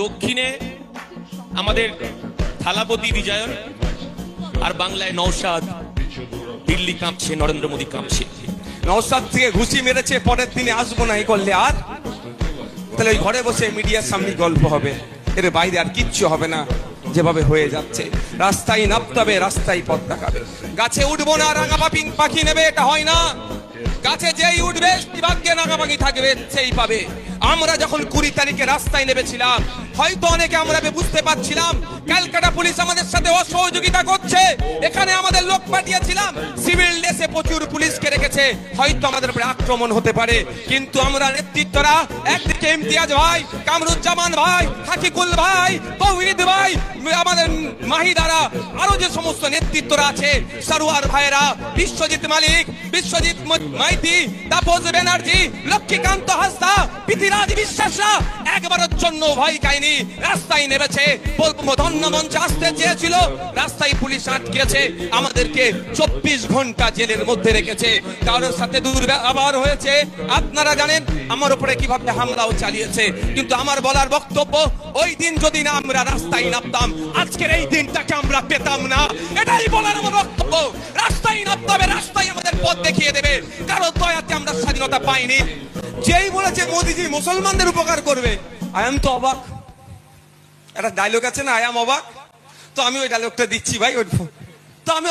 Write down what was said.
দক্ষিণে আমাদের থালাপতি বিজয়ন আর বাংলায় নৌসাদ দিল্লি কাঁপছে, নরেন্দ্র মোদী কাঁপছে। নওসাদ থেকে ঘুষি মেরেছে, পরের দিনে আসব না, এই করলে আর? তাহলে ওই ঘরে বসে মিডিয়ার সামনে গল্প হবে। এর বাইরে আর কিচ্ছু হবে না, যেভাবে হয়ে যাচ্ছে। রাস্তায় নামতে হবে রাস্তায় পথ দেখাবে। গাছে উঠবো না রাঙা পাখি নেবে, এটা হয় না। গাছে যেই উঠবে ভাগ্যে নাগাবাগি থাকবে, সেই পাবে। আমরা যখন কুড়ি তারিখে রাস্তায় নেমেছিলাম, হয়তো অনেকে আমরা বুঝতে পারছিলাম, ক্যালকাটা পুলিশ আমাদের সাথে অসহযোগিতা করছে। এখানে আমাদের লোক পাঠিয়েছিলাম। সিভিল ড্রেসে প্রচুর পুলিশকে রেখেছে হয়তো আমাদের উপরে আক্রমণ হতে পারে। কিন্তু আমরা নেতৃত্বরা একদিকে ইমতিয়াজ ভাই, কামরুজ্জামান ভাই, হাকিকুল ভাই, তৌহিদ ভাই, আমাদের মাহিদারা, আরও যে সমস্ত নেতৃত্বরা আছে, সারোয়ার ভাইরা বিশ্বজিৎ মালিক, বিশ্বজিৎ মাইতি, তাপস ব্যানার্জি, লক্ষ্মীকান্ত হাসদা পৃথিরাজ বিশ্বাসরা, একবারের জন্য ভয় খায়নি, রাস্তায় নেমেছে ধন্য মঞ্চে আসতে চেয়েছিল, রাস্তায় পুলিশ আটকেছে, আমাদেরকে চব্বিশ ঘণ্টা জেলের মধ্যে রেখেছে। কারোর সাথে দুর্ব্যবহার হয়েছে। আপনারা জানেন, আমার উপরে কীভাবে হামলাও চালিয়েছে। কিন্তু আমার বলার বক্তব্য, ওই দিন যদি না আমরা রাস্তায় নামতাম, আজকের এই দিনটাকে আমরা পেতাম না। এটাই বলার আমার বক্তব্য। রাস্তায় নামতে হবে, রাস্তায় আমাদের পথ দেখিয়ে দেবে। কারও দয়াতে আমরা স্বাধীনতা পাইনি। যেই বলেছে মোদিজি, মুসলমানদের উপকার করবে। আই এম তো অবাক। একটা ডায়লগ আছে না আই এম অবাক? তো আমি ওই ডায়লগটা দিচ্ছি ভাই, ওই তো আমি